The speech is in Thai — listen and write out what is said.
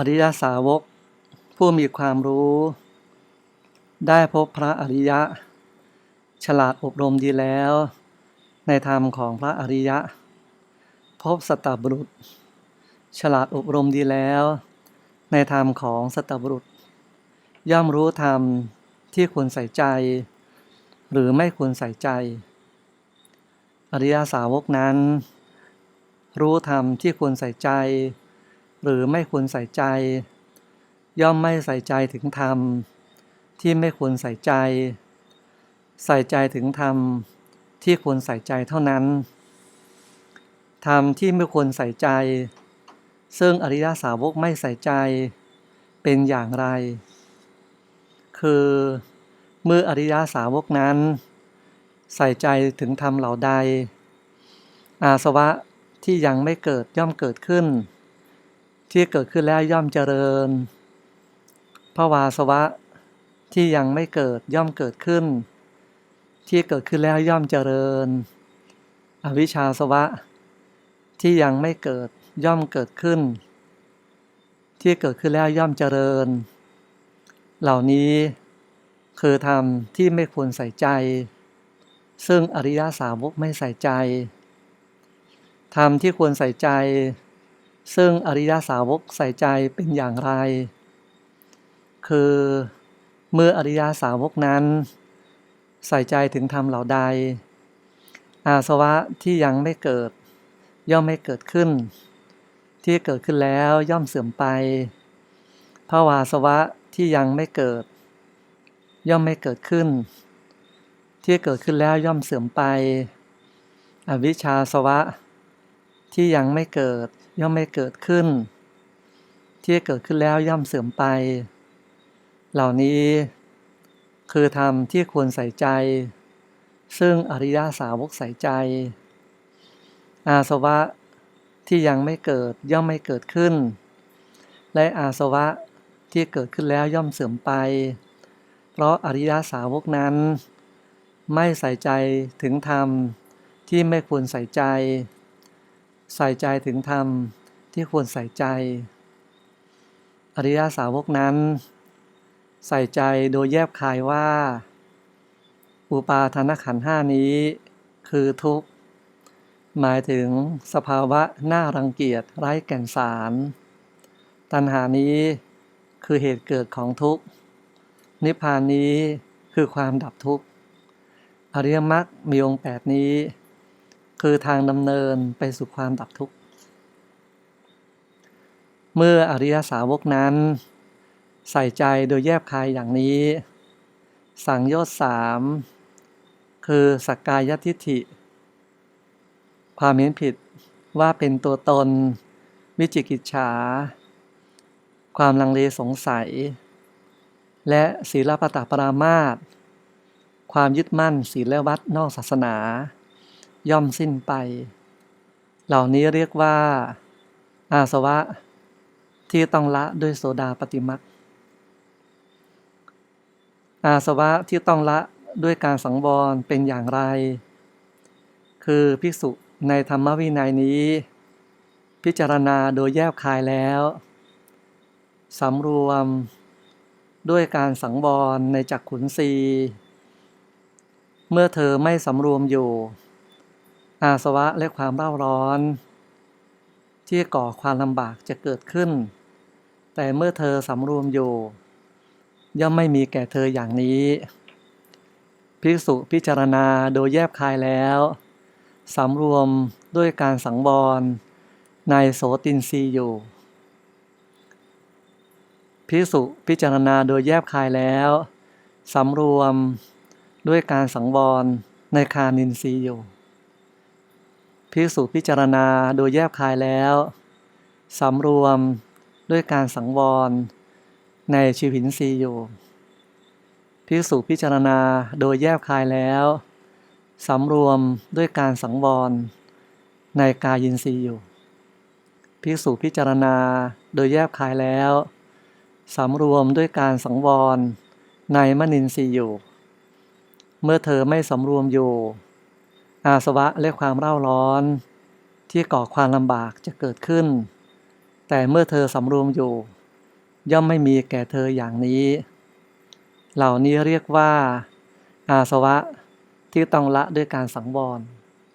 อริยสาวก ผู้มีความรู้ ได้พบพระอริยะ ฉลาดอบรมดีแล้ว ในธรรมของพระอริยะ พบสตบุรุษ ฉลาดอบรมดีแล้ว ในธรรมของสตตบุรุษ ย่อมรู้ธรรมที่ควรใส่ใจ หรือไม่ควรใส่ใจ อริยสาวกนั้น รู้ธรรมที่ควรใส่ใจ หรือไม่ควรใส่ใจ ย่อมไม่ใส่ใจถึงธรรม ที่ไม่ควรใส่ใจ ใส่ใจถึงธรรม ที่ควรใส่ใจเท่านั้น ธรรมที่ไม่ควรใส่ใจ ซึ่งอริยสาวกไม่ใส่ใจเป็นอย่างไร คือเมื่ออริยสาวกนั้น ใส่ใจถึงธรรมเหล่าใด อาสวะที่ยังไม่เกิดย่อมเกิดขึ้น ที่เกิดขึ้นแล้วย่อมเจริญภาวาสวะที่ยังไม่เกิดย่อมเกิดขึ้น ที่เกิดขึ้นแล้วย่อมเจริญ อวิชชาสวะ ที่ยังไม่เกิดย่อมเกิดขึ้น ที่เกิดขึ้นแล้วย่อมเจริญ เหล่านี้คือธรรมที่ไม่ควรใส่ใจ ซึ่งอริยสาวกไม่ใส่ใจธรรมที่ควรใส่ใจ ซึ่งอริยสาวกใส่ใจเป็นอย่างไร คือเมื่ออริยสาวกนั้น ใส่ใจถึงธรรมเหล่าใด อาสวะที่ยังไม่เกิด ย่อมไม่เกิดขึ้น ที่เกิดขึ้นแล้วย่อมเสื่อมไปภาวาสวะที่ยังไม่เกิด ย่อมไม่เกิดขึ้น ที่เกิดขึ้นแล้วย่อมเสื่อมไป อวิชชาสวะที่ยังไม่เกิด ย่อมไม่เกิดขึ้น ที่เกิดขึ้นแล้วย่อมเสื่อมไป เหล่านี้ คือธรรมที่ควรใส่ใจ ซึ่งอริยสาวกใส่ใจ อาสวะที่ยังไม่เกิดย่อมไม่เกิดขึ้น และอาสวะที่เกิดขึ้นแล้วย่อมเสื่อมไป เพราะอริยสาวกนั้น ไม่ใส่ใจถึงธรรมที่ไม่ควรใส่ใจ ใส่ใจถึงธรรมที่ควรใส่ใจ อริยสาวกนั้น ใส่ใจโดยแยบคายว่า อุปาทานขันห้านี้ คือทุกข์ หมายถึงสภาวะน่ารังเกียจไร้แก่นสาร ตัณหานี้คือเหตุเกิดของทุกข์ นิพพานนี้คือความดับทุกข์ อริยมรรคมีองค์แปดนี้ คือทางดำเนินไปสู่ความดับทุกข์ เมื่ออริยสาวกนั้น ใส่ใจโดยแยบคายอย่างนี้ สังโยชน์สามคือสักกายทิฏฐิ ความเห็นผิดว่าเป็นตัวตน วิจิกิจฉา ความลังเลสงสัย และศีลปตปรามาตความยึดมั่นศีลและวัดนอกศาสนา ย่อมสิ้นไป เหล่านี้เรียกว่า อาสวะ ที่ต้องละด้วยโสดาปฏิมักอาสวะที่ต้องละด้วยการสังวรเป็นอย่างไร คือภิกษุในธรรมวินัยนี้ พิจารณาโดยแยบคายแล้วสำรวมด้วยการสังวรในจักขุนสีเมื่อเธอไม่สำรวมอยู่ อาสวะและความเร่าร้อน ที่ก่อความลำบากจะเกิดขึ้น แต่เมื่อเธอสำรวมอยู่ ย่อมไม่มีแก่เธออย่างนี้ภิกษุพิจารณาโดยแยบคายแล้วสำรวมด้วยการสังวรในโสตินรีอยู่ภิกษุพิจารณาโดยแยบคายแล้วสำรวมด้วยการสังวรในคานินทรีอยู่ ภิกษุพิจารณาโดยแยบคายแล้วสำรวมด้วยการสังวร ในชีวินทรีอยู่ภิกษุพิจารณาโดยแยบคายแล้วสำรวมด้วยการสังวร ในกายินทรีอยู่ภิกษุพิจารณาโดยแยบคายแล้วสำรวมด้วยการสังวร ในมนินทรีย์อยู่ เมื่อเธอไม่สำรวมอยู่ อาสวะและความเร่าร้อน ที่ก่อความลำบากจะเกิดขึ้น แต่เมื่อเธอสำรวมอยู่ ย่อมไม่มีแก่เธออย่างนี้ เหล่านี้เรียกว่า อาสวะที่ต้องละด้วยการสังวร